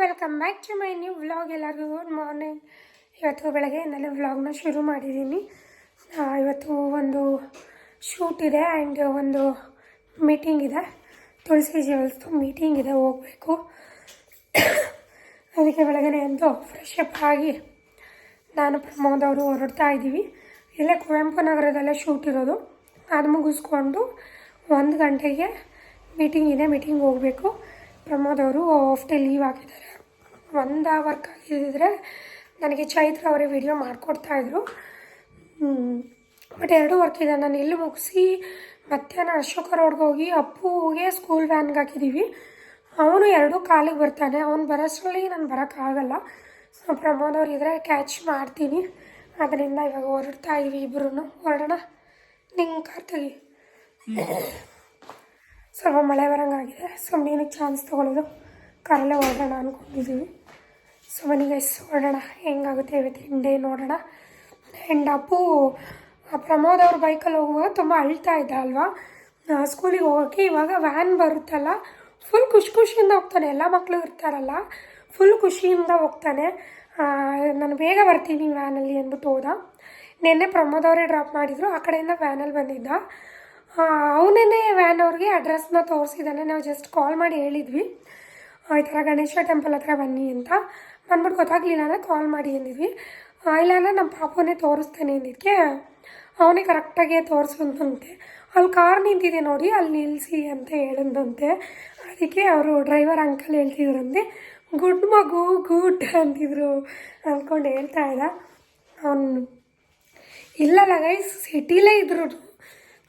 Welcome back to my new vlog ಎಲ್ಲರಿಗೂ good morning ಇವತ್ತು ಬೆಳಗ್ಗೆ ನಾನು ವ್ಲಾಗ್ನ ಶುರು ಮಾಡಿದ್ದೀನಿ ಇವತ್ತು ಒಂದು ಶೂಟ್ ಇದೆ ಆ್ಯಂಡ್ ಒಂದು ಮೀಟಿಂಗ್ ಇದೆ. ತುಳಸಿ ಜೀವಲ್ಸ್ದು ಮೀಟಿಂಗ್ ಇದೆ, ಹೋಗಬೇಕು. ಅದಕ್ಕೆ ಬೆಳಗ್ಗೆ ಎಂದು ಫ್ರೆಶ್ ಅಪ್ ಆಗಿ ನಾನು ಪ್ರಮೋದ್ ಅವರು ಹೊರಡ್ತಾ ಇದ್ದೀವಿ. ಇಲ್ಲೇ ಕುವೆಂಪು ನಗರದಲ್ಲೇ ಶೂಟ್ ಇರೋದು. ಅದು ಮುಗಿಸ್ಕೊಂಡು ಒಂದು ಗಂಟೆಗೆ ಮೀಟಿಂಗ್ ಇದೆ ಮೀಟಿಂಗ್ ಹೋಗಬೇಕು. ಪ್ರಮೋದ್ ಅವರು ಆಫ್ ಡೇ ಲೀವ್ ಆಗಿದ್ದಾರೆ ಒಂದು ವರ್ಕ್ ಆಗಿದ್ದರೆ ನನಗೆ ಚೈತ್ರ ಅವರೇ ವಿಡಿಯೋ ಮಾಡಿಕೊಡ್ತಾಯಿದ್ರು ಬಟ್ ಎರಡು ವರ್ಕ್ ಇದೆ. ನಾನು ಇಲ್ಲಿ ಮುಗಿಸಿ ಮಧ್ಯಾಹ್ನ ಅಶೋಕ ರೋಡ್ಗೆ ಹೋಗಿ ಅಪ್ಪುಗೆ ಸ್ಕೂಲ್ ವ್ಯಾನ್ಗೆ ಹಾಕಿದ್ದೀವಿ ಅವನು ಎರಡೂ ಕಾಲಿಗೆ ಬರ್ತಾನೆ. ಅವ್ನು ಬರೋಷ್ಟರಲ್ಲಿ ನಾನು ಬರೋಕ್ಕಾಗಲ್ಲ ಸೊ ಪ್ರಮೋದ್ ಅವ್ರು ಕ್ಯಾಚ್ ಮಾಡ್ತೀನಿ. ಅದರಿಂದ ಇವಾಗ ಹೊರಡ್ತಾ ಇದೀವಿ ಇಬ್ಬರೂ ಹೊರಡೋಣ? ನಿಂಗೆ ಕಾರ್ ಸ್ವಲ್ಪ ಮಳೆ ಬರೋಂಗಾಗಿದೆ. ಸುಮ್ಮನೆ ಚಾನ್ಸ್ ತೊಗೊಳ್ಳೋದು ಕಾರಲ್ಲೇ ಹೊರಡೋಣ ಅಂದ್ಕೊಂಡಿದ್ದೀವಿ ಸೊ ಮನೆಗೈಸ್ ನೋಡೋಣ, ಹೆಂಗಾಗುತ್ತೆ ಇವತ್ತಿನ ಡೇ ನೋಡೋಣ. ಆ್ಯಂಡ್ ಅಪ್ಪು ಪ್ರಮೋದ್ ಅವ್ರ ಬೈಕಲ್ಲಿ ಹೋಗುವಾಗ ತುಂಬ ಅಳ್ತಾ ಇದ್ದ ಅಲ್ವಾ? ಸ್ಕೂಲಿಗೆ ಹೋಗೋಕ್ಕೆ ಇವಾಗ ವ್ಯಾನ್ ಬರುತ್ತಲ್ಲ ಫುಲ್ ಖುಷಿ ಖುಷಿಯಿಂದ ಹೋಗ್ತಾನೆ, ಎಲ್ಲ ಮಕ್ಕಳು ಇರ್ತಾರಲ್ಲ ಫುಲ್ ಖುಷಿಯಿಂದ ಹೋಗ್ತಾನೆ. ನಾನು ಬೇಗ ಬರ್ತೀನಿ ವ್ಯಾನಲ್ಲಿ ಅಂದ್ಬಿಟ್ಟು ಹೋದ. ನಿನ್ನೆ ಪ್ರಮೋದ್ ಅವರೇ ಡ್ರಾಪ್ ಮಾಡಿದರು, ಆ ಕಡೆಯಿಂದ ವ್ಯಾನಲ್ಲಿ ಬಂದಿದ್ದ. ಅವನೇ ವ್ಯಾನ್ ಅವ್ರಿಗೆ ಅಡ್ರೆಸ್ನ ತೋರಿಸಿದ್ದಾನೆ, ನಾವು ಜಸ್ಟ್ ಕಾಲ್ ಮಾಡಿ ಹೇಳಿದ್ವಿ. ಈ ಥರ ಗಣೇಶ ಟೆಂಪಲ್ ಹತ್ರ ಬನ್ನಿ ಅಂತ. ಬಂದ್ಬಿಟ್ಟು ಗೊತ್ತಾಗಲಿಲ್ಲ ಅಂದರೆ ಕಾಲ್ ಮಾಡಿ ಅಂದಿದ್ವಿ. ಇಲ್ಲ ಅಂದರೆ ನಮ್ಮ ಪಾಪನೇ ತೋರಿಸ್ತಾನೆ ಅಂದಿದ್ದಕ್ಕೆ ಅವನೇ ಕರೆಕ್ಟಾಗಿ ತೋರಿಸಂತೆ ಅಲ್ಲಿ ಕಾರ್ ನಿಂತಿದೆ ನೋಡಿ, ಅಲ್ಲಿ ನಿಲ್ಲಿಸಿ ಅಂತ ಹೇಳಿದಂತೆ ಅದಕ್ಕೆ ಅವರು ಡ್ರೈವರ್ ಅಂಕಲ್ ಹೇಳ್ತಿದ್ರಂತೆ, ಗುಡ್ ಮಗು, ಗುಡ್ ಅಂತಿದ್ರು. ಅಂದ್ಕೊಂಡು ಹೇಳ್ತಾ ಇದ್ದ. ಅವನು, ಇಲ್ಲಲ್ಲ ಗೈಸ್ ಸಿಟಿಲೇ ಇದ್ರು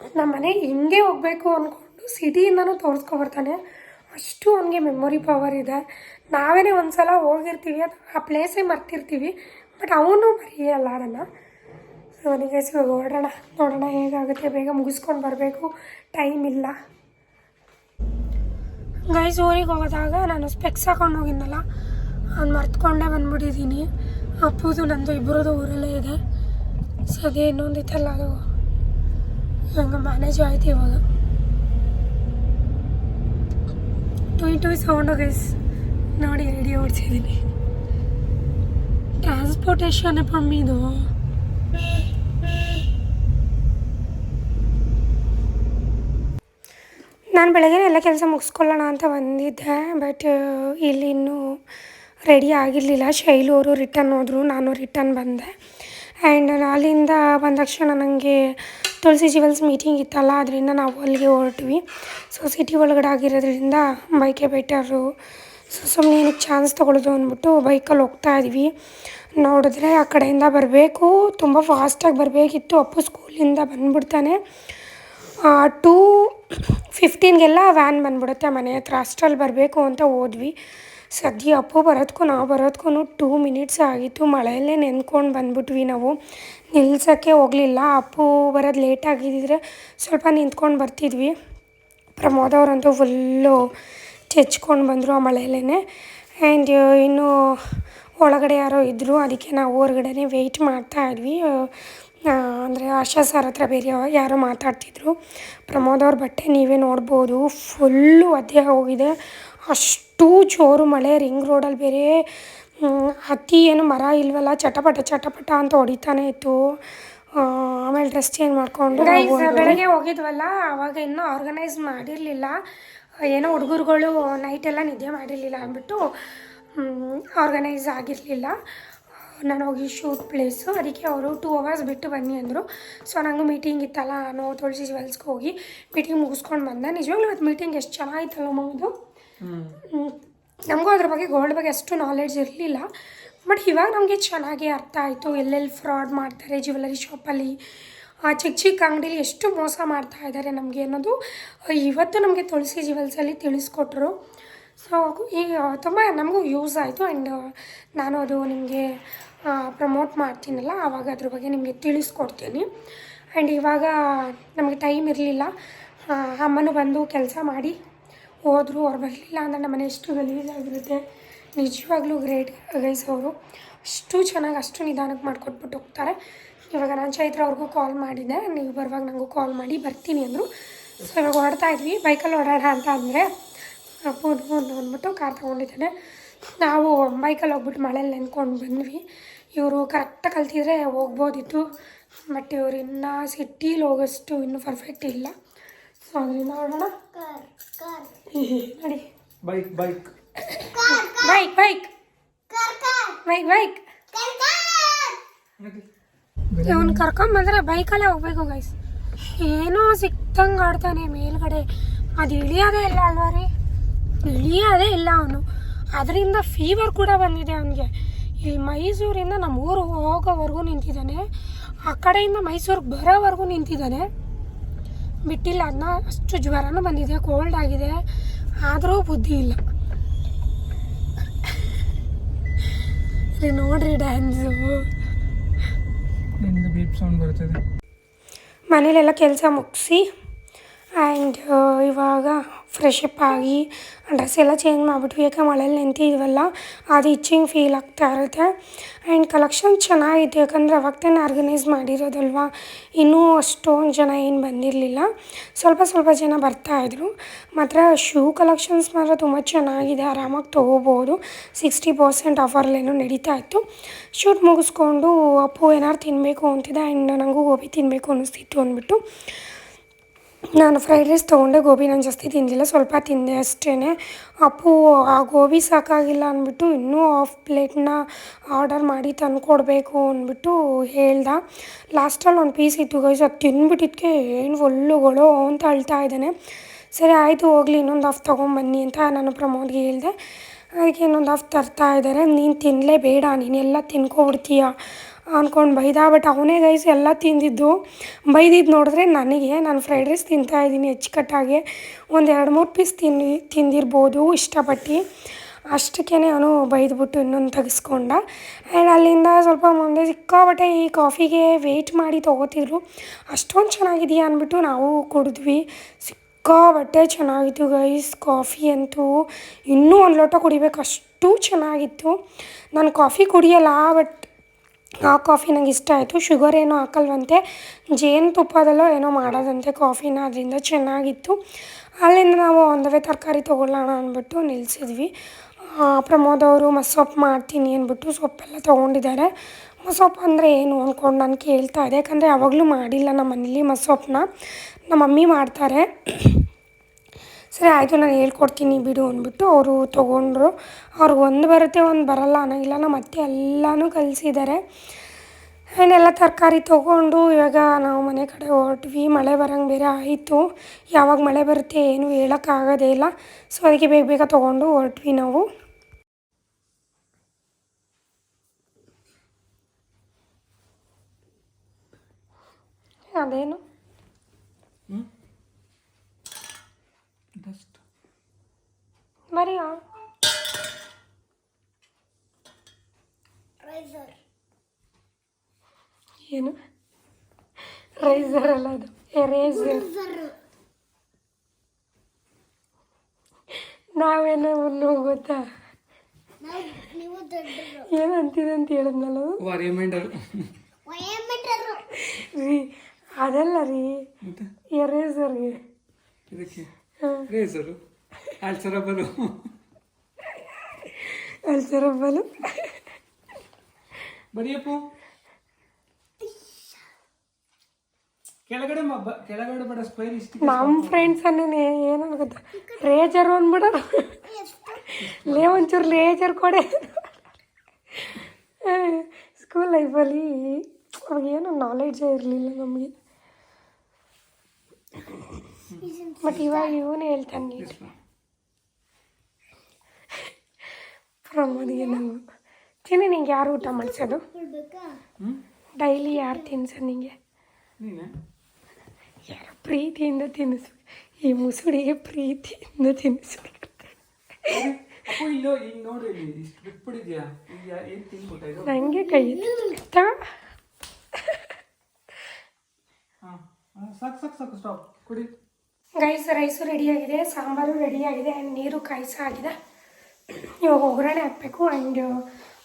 ನಮ್ಮ ಮನೆ ಹಿಂಗೆ ಹೋಗಬೇಕು ಅಂದ್ಕೊಂಡು ಸಿಟಿಯಿಂದನೂ ತೋರಿಸ್ಕೊಬರ್ತಾನೆ ಅಷ್ಟು ಅವನಿಗೆ ಮೆಮೊರಿ ಪವರ್ ಇದೆ. ನಾವೇ ಒಂದು ಸಲ ಹೋಗಿರ್ತೀವಿ, ಅದು ಆ ಪ್ಲೇಸೇ ಮರ್ತಿರ್ತೀವಿ ಬಟ್ ಅವನು ಮರೆಯಲ್ಲ ಅದನ್ನು. ಸೊ ಅವನಿಗೆ ಇವಾಗ ಹೊರಡೋಣ ನೋಡೋಣ ಹೇಗಾಗುತ್ತೆ, ಬೇಗ ಮುಗಿಸ್ಕೊಂಡು ಬರಬೇಕು ಟೈಮ್ ಇಲ್ಲ. ಗೈಸ್ ಊರಿಗೆ ಹೋದಾಗ ನಾನು ಸ್ಪೆಕ್ಸ್ ಹಾಕೊಂಡು ಹೋಗಿದ್ನಲ್ಲ ಅವ್ನು ಮರ್ತ್ಕೊಂಡೇ ಬಂದ್ಬಿಟ್ಟಿದ್ದೀನಿ ಅಪ್ಪುದು, ನಂದು ಇಬ್ಬರದು ಊರಲ್ಲೇ ಇದೆ. ಸೊ ಅದೇ ಇನ್ನೊಂದು ಇತ್ತಲ್ಲ, ಅದು ಹಂಗೆ ಮ್ಯಾನೇಜ್ ಆಯ್ತು ಇವಾಗ. ಟುಯ್ ಟುಯ್ ಸೌಂಡು ಗೈಸ್ ನೋಡಿ ರೆಡಿ ಓಡಿಸಿದ್ದೀನಿ ಟ್ರಾನ್ಸ್ಪೋರ್ಟೇಷನ್ ಇದು. ನಾನು ಬೆಳಗ್ಗೆ ಎಲ್ಲ ಕೆಲಸ ಮುಗಿಸ್ಕೊಳ್ಳೋಣ ಅಂತ ಬಂದಿದ್ದೆ ಬಟ್ ಇಲ್ಲಿ ಇನ್ನೂ ರೆಡಿ ಆಗಿರಲಿಲ್ಲ. ಶೈಲು ಅವರು ರಿಟರ್ನ್ ಹೋದರು, ನಾನು ರಿಟರ್ನ್ ಬಂದೆ. ಆ್ಯಂಡ್ ಅಲ್ಲಿಂದ ಬಂದ ತಕ್ಷಣ ನನಗೆ ತುಳಸಿ ಜೀವಲ್ಸ್ ಮೀಟಿಂಗ್ ಇತ್ತಲ್ಲ, ಅದರಿಂದ ನಾವು ಅಲ್ಲಿಗೆ ಹೊರಟ್ವಿ. ಸೊ ಸಿಟಿ ಒಳಗಡೆ ಆಗಿರೋದ್ರಿಂದ ಬೈಕೆ ಬೆಟರು ಸೊ ಸುಮ್ಮನೆ ಏನಕ್ಕೆ ಚಾನ್ಸ್ ತೊಗೊಳ್ಳೋದು ಅಂದ್ಬಿಟ್ಟು ಬೈಕಲ್ಲಿ ಹೋಗ್ತಾ ಇದ್ವಿ. ನೋಡಿದ್ರೆ ಆ ಕಡೆಯಿಂದ ಬರಬೇಕು, ತುಂಬ ಫಾಸ್ಟಾಗಿ ಬರಬೇಕಿತ್ತು. ಅಪ್ಪು ಸ್ಕೂಲಿಂದ ಬಂದ್ಬಿಡ್ತಾನೆ. ಟೂ ಫಿಫ್ಟೀನ್ಗೆಲ್ಲ ವ್ಯಾನ್ ಬಂದ್ಬಿಡುತ್ತೆ ಮನೆ ಹತ್ರ. ಅಷ್ಟರಲ್ಲಿ ಬರಬೇಕು ಅಂತ ಹೋದ್ವಿ. ಸದ್ಯ ಅಪ್ಪು ಬರೋದಕ್ಕೂ ನಾವು ಬರೋದಕ್ಕೂ ಟೂ ಮಿನಿಟ್ಸ್ ಆಗಿತ್ತು. ಮಳೆಯಲ್ಲೇ ನೆನ್ಕೊಂಡು ಬಂದ್ಬಿಟ್ವಿ ನಾವು. ನಿಲ್ಸೋಕ್ಕೆ ಹೋಗಲಿಲ್ಲ. ಅಪ್ಪು ಬರೋದು ಲೇಟ್ ಸ್ವಲ್ಪ ನಿಂತ್ಕೊಂಡು ಬರ್ತಿದ್ವಿ. ಪ್ರಮೋದ್ ಫುಲ್ಲು ಚೆಚ್ಕೊಂಡು ಬಂದರು ಆ ಮಳೆಯಲ್ಲೇ ಆ್ಯಂಡ್ ಇನ್ನು ಒಳಗಡೆ ಯಾರೋ ಇದ್ದರು ಅದಕ್ಕೆ ನಾವು ಹೊರ್ಗಡೆನೆ ವೆಯ್ಟ್ ಮಾಡ್ತಾ ಇದ್ವಿ. ಅಂದರೆ ಆಶಾ ಸರ್ ಹತ್ರ ಬೇರೆ ಯಾರೋ ಮಾತಾಡ್ತಿದ್ರು. ಪ್ರಮೋದ್ ಅವ್ರ ಬಟ್ಟೆ ನೀವೇ ನೋಡ್ಬೋದು ಫುಲ್ಲು ಒದ್ದೆ ಹೋಗಿದೆ. ಅಷ್ಟು ಜೋರು ಮಳೆ ರಿಂಗ್ ರೋಡಲ್ಲಿ ಬೇರೆ ಅತಿ ಹತ್ತಿ ಏನು ಮರ ಇಲ್ವಲ್ಲ ಚಟಪಟ ಚಟಪಟ ಅಂತ ಹೊಡಿತಾನೆ ಇತ್ತು. ಆಮೇಲೆ ಡ್ರೆಸ್ ಚೇಂಜ್ ಮಾಡಿಕೊಂಡು ಬೆಳಗ್ಗೆ ಹೋಗಿದ್ವಲ್ಲ ಅವಾಗ ಇನ್ನೂ ಆರ್ಗನೈಸ್ ಮಾಡಿರಲಿಲ್ಲ. ಏನೋ ಹುಡುಗರುಗಳು ನೈಟೆಲ್ಲ ನಿದ್ದೆ ಮಾಡಿರಲಿಲ್ಲ ಅಂದ್ಬಿಟ್ಟು ಆರ್ಗನೈಸ್ ಆಗಿರಲಿಲ್ಲ. ನಾನು ಹೋಗಿ ಶೂಟ್ ಪ್ಲೇಸು ಅದಕ್ಕೆ ಅವರು ಟೂ ಅವರ್ಸ್ ಬಿಟ್ಟು ಬನ್ನಿ ಅಂದರು. ಸೊ ನನಗೂ ಮೀಟಿಂಗ್ ಇತ್ತಲ್ಲ ನಾನು ತುಳಸಿ ಜ್ಯುವೆಲ್ಸ್ಗೆ ಹೋಗಿ ಮೀಟಿಂಗ್ ಮುಗಿಸ್ಕೊಂಡು ಬಂದೆ. ನಿಜವಾಗ್ಲೂ ಇವತ್ತು ಮೀಟಿಂಗ್ ಎಷ್ಟು ಚೆನ್ನಾಗಿತ್ತಲ್ಲ ಮಗುದು ನಮಗೂ ಅದ್ರ ಬಗ್ಗೆ ಗೋಲ್ಡ್ ಬಗ್ಗೆ ಅಷ್ಟು ನಾಲೆಡ್ಜ್ ಇರಲಿಲ್ಲ. ಬಟ್ ಇವಾಗ ನಮಗೆ ಚೆನ್ನಾಗಿ ಅರ್ಥ ಆಯಿತು. ಎಲ್ಲೆಲ್ಲಿ ಫ್ರಾಡ್ ಮಾಡ್ತಾರೆ ಜ್ಯುವೆಲ್ಲರಿ ಶಾಪಲ್ಲಿ ಆ ಚಿಕ್ಕ ಚಿಕ್ಕ ಅಂಗಡಿಲಿ ಎಷ್ಟು ಮೋಸ ಮಾಡ್ತಾ ಇದ್ದಾರೆ ನಮಗೆ ಅನ್ನೋದು ಇವತ್ತು ನಮಗೆ ತುಳಸಿ ಜೀವಲ್ಸಲ್ಲಿ ತಿಳಿಸ್ಕೊಟ್ರು. ಸೊ ಈಗ ತುಂಬ ನಮಗೂ ಯೂಸ್ ಆಯಿತು ಆ್ಯಂಡ್ ನಾನು ಅದು ನಿಮಗೆ ಪ್ರಮೋಟ್ ಮಾಡ್ತೀನಲ್ಲ ಆವಾಗ ಅದ್ರ ಬಗ್ಗೆ ನಿಮಗೆ ತಿಳಿಸ್ಕೊಡ್ತೀನಿ. ಆ್ಯಂಡ್ ಇವಾಗ ನಮಗೆ ಟೈಮ್ ಇರಲಿಲ್ಲ. ಅಮ್ಮನೂ ಬಂದು ಕೆಲಸ ಮಾಡಿ ಹೋದರು, ಅವ್ರು ಬರಲಿಲ್ಲ ಅಂದರೆ ನಮ್ಮನೆ ಎಷ್ಟು ಗಲೀಜಾಗಿರುತ್ತೆ ನಿಜವಾಗ್ಲೂ ಗ್ರೇಟ್, ಗೈಸ್ ಅವರು. ಅಷ್ಟು ಚೆನ್ನಾಗಿ ಅಷ್ಟು ನಿಧಾನಕ್ಕೆ ಮಾಡಿಕೊಟ್ಬಿಟ್ಟು ಹೋಗ್ತಾರೆ. ಇವಾಗ ನಾನು ಚೈತ್ರ ಅವ್ರಿಗೂ ಕಾಲ್ ಮಾಡಿದ್ದೆ. ನೀವು ಬರುವಾಗ ನನಗೂ ಕಾಲ್ ಮಾಡಿ ಬರ್ತೀನಿ ಅಂದರು. ಸೊ ಇವಾಗ ಹೊರಡ್ತಾ ಇದ್ವಿ. ಬೈಕಲ್ಲಿ ಓಡಾಡ ಅಂತ ಅಂದರೆ ಪೂರ್ಣ ಒಂದು ಅಂದ್ಬಿಟ್ಟು ಕಾರ್ ತೊಗೊಂಡಿದ್ದಾನೆ. ನಾವು ಬೈಕಲ್ಲಿ ಹೋಗ್ಬಿಟ್ಟು ಮಳೇಲಿ ನೆನ್ಕೊಂಡು ಬಂದ್ವಿ. ಇವರು ಕರೆಕ್ಟಾಗಿ ಕಲ್ತಿದ್ರೆ ಹೋಗ್ಬೋದಿತ್ತು. ಬಟ್ ಇವರು ಇನ್ನೂ ಸಿಟೀಲಿ ಹೋಗೋಷ್ಟು ಇನ್ನೂ ಪರ್ಫೆಕ್ಟ್ ಇಲ್ಲ. ಸೊ ಅದರಿಂದ ನೋಡೋಣ ನೋಡಿ. Bike bike bike bike bike bike ಇವನು ಕರ್ಕೊಂಬಂದ್ರೆ ಬೈಕಲ್ಲೇ ಹೋಗ್ಬೇಕು ಗೈಸ್ ಏನೋ ಸಿಕ್ತಂಗೆ ಆಡ್ತಾನೆ ಮೇಲ್ಗಡೆ. ಅದು ಇಳಿಯೋದೇ ಇಲ್ಲ ಅಲ್ವಾ ರೀ? ಇಳಿಯೋದೇ ಇಲ್ಲ ಅವನು. ಅದರಿಂದ ಫೀವರ್ ಕೂಡ ಬಂದಿದೆ ಅವನಿಗೆ. ಇಲ್ಲಿ ಮೈಸೂರಿಂದ ನಮ್ಮ ಊರು ಹೋಗೋವರೆಗೂ ನಿಂತಿದ್ದಾನೆ. ಆ ಕಡೆಯಿಂದ ಮೈಸೂರಿಗೆ ಬರೋವರೆಗೂ ನಿಂತಿದ್ದಾನೆ. ಬಿಟ್ಟಿಲ್ಲ ಅದನ್ನ ಅಷ್ಟು ಜ್ವರನೂ ಬಂದಿದೆ ಕೋಲ್ಡ್ ಆಗಿದೆ. ಆದರೂ ಬುದ್ಧಿ ಇಲ್ಲಿ. ನೋಡ್ರಿ ಡ್ಯಾನ್ಸು. ನಿಂದು ಬೀಪ್ ಸೌಂಡ್ ಬರ್ತದೆ. ಮನೇಲೆಲ್ಲ ಕೆಲಸ ಮುಗಿಸಿ ಆ್ಯಂಡ್ ಇವಾಗ ಫ್ರೆಶ್ ಅಪ್ ಆಗಿ ಡ್ರೆಸ್ ಎಲ್ಲ ಚೇಂಜ್ ಮಾಡಿಬಿಟ್ವಿ. ಯಾಕೆ ಮಳೇಲಿ ನಿಂತಿದ್ವಲ್ಲ ಅದು ಇಚ್ಚಿಂಗ್ ಫೀಲ್ ಆಗ್ತಾ ಇರುತ್ತೆ. ಆ್ಯಂಡ್ ಕಲೆಕ್ಷನ್ ಚೆನ್ನಾಗಿತ್ತು ಯಾಕಂದರೆ ಅವಾಗ ಆರ್ಗನೈಸ್ ಮಾಡಿರೋದಲ್ವಾ? ಇನ್ನೂ ಅಷ್ಟೊಂದು ಜನ ಏನು ಬಂದಿರಲಿಲ್ಲ. ಸ್ವಲ್ಪ ಸ್ವಲ್ಪ ಜನ ಬರ್ತಾಯಿದ್ರು ಮಾತ್ರ ಶೂ ಕಲೆಕ್ಷನ್ಸ್ ಮಾತ್ರ ತುಂಬ ಚೆನ್ನಾಗಿದೆ, ಆರಾಮಾಗಿ ತೊಗೋಬೋದು. ಸಿಕ್ಸ್ಟಿ ಪರ್ಸೆಂಟ್ ಆಫರ್ಲೇನೋ ನಡೀತಾ ಇತ್ತು. ಶೂಟ್ ಮುಗಿಸ್ಕೊಂಡು, ಅಪ್ಪು ಏನಾರು ತಿನ್ನಬೇಕು ಅಂತಿದ್ದೆ ಆ್ಯಂಡ್ ನನಗೂ ಗೋಬಿ ತಿನ್ನಬೇಕು ಅನ್ನಿಸ್ತಿತ್ತು ಅಂದ್ಬಿಟ್ಟು. ನಾನು ಫ್ರೈಡ್ ರೈಸ್ ತೊಗೊಂಡೆ, ಗೋಬಿ ನಾನು ಜಾಸ್ತಿ ತಿಂದಿಲ್ಲ, ಸ್ವಲ್ಪ ತಿಂದೆ ಅಷ್ಟೇ ಅಪ್ಪು, ಆ ಗೋಬಿ ಸಾಕಾಗಿಲ್ಲ ಅಂದ್ಬಿಟ್ಟು ಇನ್ನೂ ಹಾಫ್ ಪ್ಲೇಟ್ನ ಆರ್ಡರ್ ಮಾಡಿ ತಂದುಕೊಡ್ಬೇಕು ಅಂದ್ಬಿಟ್ಟು ಹೇಳ್ದ. ಲಾಸ್ಟಲ್ಲಿ ಒಂದು ಪೀಸ್ ಇತ್ತು ಗೈಸ್ ಅದು ತಿಂದ್ಬಿಟ್ಟಿದ್ಕೆ ಏನು ಒಲ್ಲುಗಳು ಗೊಳೋ ಅಂತ ಅಳ್ತಾ ಇದ್ದಾನೆ. ಸರಿ, ಆಯಿತು, ಹೋಗಲಿ, ಇನ್ನೊಂದು ಹಾಫ್ ತೊಗೊಂಬನ್ನಿ ಅಂತ ನಾನು ಪ್ರಮೋದ್ಗೆ ಹೇಳಿದೆ. ಅದಕ್ಕೆ ಇನ್ನೊಂದು ಹಾಫ್ ತರ್ತಾ ಇದ್ದಾರೆ. ನೀನು ತಿನ್ನಲೇ ಬೇಡ ನೀನೆಲ್ಲ ತಿನ್ಕೊಬಿಡ್ತೀಯ ಅಂದ್ಕೊಂಡು ಬೈದ ಬಟ್ ಅವನೇ ಗೈಸ್ ಎಲ್ಲ ತಿಂದಿದ್ದು. ಬೈದಿದ್ದು ನೋಡಿದ್ರೆ ನನಗೆ, ನಾನು ಫ್ರೈಡ್ ರೈಸ್ ತಿಂತಾಯಿದ್ದೀನಿ ಅಚ್ಚುಕಟ್ಟಾಗಿ. ಒಂದು ಎರಡು ಮೂರು ಪೀಸ್ ತಿಂದು, ತಿಂದಿರ್ಬೋದು ಇಷ್ಟಪಟ್ಟು. ಅಷ್ಟಕ್ಕೇ ಅವನು ಬೈದ್ಬಿಟ್ಟು ಇನ್ನೊಂದು ತೆಗೆಸ್ಕೊಂಡ. ಆ್ಯಂಡ್ ಅಲ್ಲಿಂದ ಸ್ವಲ್ಪ ಮುಂದೆ ಸಿಕ್ಕಾಬಟ್ಟೆ ಈ ಕಾಫಿಗೆ ವೆಯ್ಟ್ ಮಾಡಿ ತೊಗೋತಿದ್ರು. ಅಷ್ಟೊಂದು ಚೆನ್ನಾಗಿದೆಯಾ ಅಂದ್ಬಿಟ್ಟು ನಾವು ಕುಡಿದ್ವಿ. ಸಿಕ್ಕಾಬಟ್ಟೆ ಚೆನ್ನಾಗಿತ್ತು ಗೈಸ್ ಕಾಫಿ ಅಂತೂ. ಇನ್ನೂ ಒಂದು ಲೋಟ ಕುಡಿಬೇಕು ಅಷ್ಟು ಚೆನ್ನಾಗಿತ್ತು. ನಾನು ಕಾಫಿ ಕುಡಿಯಲ್ಲ ಬಟ್ ಆ ಕಾಫಿ ನಂಗೆ ಇಷ್ಟ ಆಯಿತು. ಶುಗರ್ ಏನೂ ಹಾಕಲ್ವಂತೆ. ಜೇನುತುಪ್ಪದಲ್ಲೋ ಏನೋ ಮಾಡೋದಂತೆ ಕಾಫಿನ, ಅದರಿಂದ ಚೆನ್ನಾಗಿತ್ತು. ಅಲ್ಲಿಂದ ನಾವು ಒಂದವೇ ತರಕಾರಿ ತೊಗೊಳ್ಳೋಣ ಅಂದ್ಬಿಟ್ಟು ನಿಲ್ಲಿಸಿದ್ವಿ ಪ್ರಮೋದ್ ಅವರು ಮಸೊಪ್ಪು ಮಾಡ್ತೀನಿ ಅಂದ್ಬಿಟ್ಟು ಸೊಪ್ಪೆಲ್ಲ ತೊಗೊಂಡಿದ್ದಾರೆ. ಮಸೊಪ್ಪು ಅಂದರೆ ಏನು ಅಂದ್ಕೊಂಡು ನಾನು ಕೇಳ್ತಾ ಇದ್ದೆ. ಯಾಕಂದರೆ ಯಾವಾಗಲೂ ಮಾಡಿಲ್ಲ ನಮ್ಮ ಮನೇಲಿ ಮಸೊಪ್ಪನ್ನ ನಮ್ಮ ಮಮ್ಮಿ ಮಾಡ್ತಾರೆ. ಸರಿ, ಆಯಿತು, ನಾನು ಹೇಳ್ಕೊಡ್ತೀನಿ ಬಿಡು ಅಂದ್ಬಿಟ್ಟು ಅವರು ತೊಗೊಂಡ್ರು. ಅವ್ರಿಗೆ ಒಂದು ಬರುತ್ತೆ, ಒಂದು ಬರಲ್ಲ ಅನ್ನೋಂಗಿಲ್ಲ ನಮ್ಮ ಅತ್ತೆ ಎಲ್ಲನೂ ಕಲಿಸಿದ್ದಾರೆ ಆ್ಯಂಡ್ ತರಕಾರಿ ತೊಗೊಂಡು ಇವಾಗ ನಾವು ಮನೆ ಕಡೆ ಹೊರಟ್ವಿ, ಮಳೆ ಬರೋಂಗೆ ಬೇರೆ ಆಯಿತು. ಯಾವಾಗ ಮಳೆ ಬರುತ್ತೆ ಏನು ಹೇಳೋಕ್ಕಾಗೋದೇ ಇಲ್ಲ. ಸೊ ಅದಕ್ಕೆ ಬೇಗ ಬೇಗ ತೊಗೊಂಡು ಹೊರಟ್ವಿ ನಾವು. ಅದೇನು? ಮರಿ ಏನು? ರೈಸರ್ ಅಲ್ಲ ಅದು. ಎರೇಸರ್ ನಾವೇನೋ ಒಂದು ಗೊತ್ತಾ? ಏನು ಅಂತಿದೆ ಅಂತ ಹೇಳಿದ್ನಲ್ಲ ರೀ ಅದಲ್ಲ ರೀ. ಎರೇಸರ್ಗೆ ಇದಕ್ಕೆ? ಹಾಂ ರೇಸರು ಆಲ್ಸರಬರು ಅಲ್ಸರಬ್ಬಲು ಬರಿಯಪ್ಪು ಕೆಳಗಡೆ ಮ- ಬ- ಕೆಳಗಡೆ ಬೇಡ ಸ್ಕ್ವೇರ್ ಇಷ್ಟು ನಮ್ಮ ಫ್ರೆಂಡ್ಸ್ ಅನ್ನೇ ಏನು ಗೊತ್ತಾ ರೇಜರು ಅಂದ್ಬಿಡೋರು ಲೇ ಒಂಚೂರು ಲೇಜರ್ ಕೊಡೆ ಸ್ಕೂಲ್ ಲೈಫಲ್ಲಿ ಅವಾಗ ಏನು ನಾಲೆಡ್ಜೇ ಇರಲಿಲ್ಲ ನಮಗೆ ಬಟ್ ಇವಾಗ ಇವನೇ ಹೇಳ್ತಾನೆ ನೀಟ್ ಪ್ರಮೋದಿಗೆ ನಾವು ಚಿನ್ನಿ ನಿಂಗೆ ಯಾರು ಊಟ ಮಾಡಿಸೋದು? ಡೈಲಿ ಯಾರು ತಿನ್ಸೋದು ನಿಂಗೆ? ಯಾರು ಪ್ರೀತಿಯಿಂದ ತಿನ್ನಿಸ್ಬೇಕು ಈ ಮುಸುಡಿಗೆ ಪ್ರೀತಿಯಿಂದ ತಿನ್ನಿಸ್ಬೇಕು. ನನಗೆ ಕೈ ಗೈಸ್ ರೈಸು ರೆಡಿಯಾಗಿದೆ ಸಾಂಬಾರು ರೆಡಿಯಾಗಿದೆ ಆಗಿದೆ ನೀರು ಕಾಯಿಸ ಆಗಿದೆ ಇವಾಗ ಒಗ್ಗರಣೆ ಹಾಕಬೇಕು ಆ್ಯಂಡ್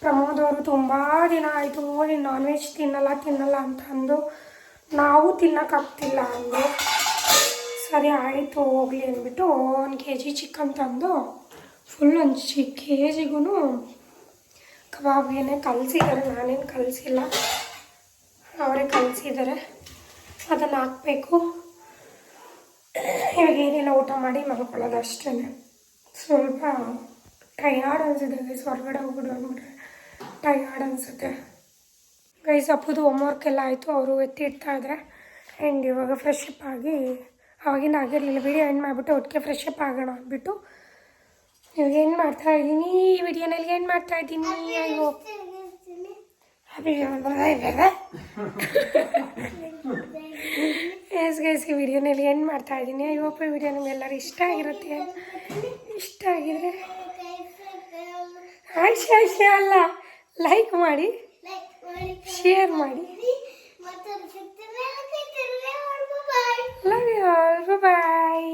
ಪ್ರಮೋದ್ ಅವರು ತುಂಬ ದಿನ ಆಯಿತು, ನೀನು ನಾನ್ ವೆಜ್ ತಿನ್ನಲ್ಲ ತಿನ್ನಲ್ಲ ಅಂತ ಅಂದು ನಾವು ತಿನ್ನೋಕ್ಕಾಗ್ತಿಲ್ಲ ಅಂದು. ಸೊ ಸರಿ ಆಯಿತು, ಹೋಗಲಿ ಅಂದ್ಬಿಟ್ಟು ಒಂದು ಕೆ ಜಿ ಚಿಕನ್ ತಂದು ಫುಲ್ ಒಂದು ಚಿ ಕೆ ಜಿಗೂ ಕಬಾಬ್ಗೇನೆ ಕಲಸಿದ್ದಾರೆ ನಾನೇನು ಕಲಸಿಲ್ಲ. ಅವರೇ ಕಲಸಿದ್ದಾರೆ ಅದನ್ನು ಹಾಕ್ಬೇಕು. ಇವಾಗ ಏನಿಲ್ಲ ಊಟ ಮಾಡಿ ಮಲ್ಕೊಳ್ಳೋದು ಅಷ್ಟೇ ಸ್ವಲ್ಪ ಟಯರ್ಡ್ ಅನಿಸುತ್ತೆ ಗೈಸ್ ಹೊರಗಡೆ ಹೋಗ್ಬಿಟ್ಟು ಬಂದ್ಬಿಟ್ರೆ ಟಯರ್ಡ್ ಅನಿಸುತ್ತೆ. ಗೈಸ್ ಅಪ್ಪದು ಹೋಮ್ವರ್ಕ್ ಎಲ್ಲ ಆಯಿತು. ಅವರು ಎತ್ತಿಡ್ತಾ ಇದ್ದಾರೆ ಆ್ಯಂಡ್ ಇವಾಗ ಫ್ರೆಶ್ ಅಪ್ ಆಗಿ ಅವಾಗಿನ ಆಗಿರಲಿಲ್ಲ ವಿಡಿಯೋ ಎಂಡ್ ಮಾಡಿಬಿಟ್ಟು ಒಟ್ಟಿಗೆ ಫ್ರೆಶ್ ಅಪ್ ಆಗೋಣ ಅಂದ್ಬಿಟ್ಟು ಇವಾಗ ಏನು ಮಾಡ್ತಾ ಇದ್ದೀನಿ. ಈ ವಿಡಿಯೋನಲ್ಲಿ ಏನು ಮಾಡ್ತಾ ಇದ್ದೀನಿ. ಅಯ್ಯೋ ಎಸ್ ಗೈಸ್ ಈ ವಿಡಿಯೋನಲ್ಲಿ ಏನು ಮಾಡ್ತಾ ಇದ್ದೀನಿ. ಈ ವಿಡಿಯೋ ನಿಮಗೆಲ್ಲರೂ ಇಷ್ಟ ಆಗಿರುತ್ತೆ. ಇಷ್ಟ ಆಗಿದ್ರೆ ಆಯ್ತು ಆಯ್ತು ಅಲ್ಲ ಲೈಕ್ ಮಾಡಿ ಶೇರ್ ಮಾಡಿ ಲವ್ ಯು ಆಲ್ ಬಾಯ್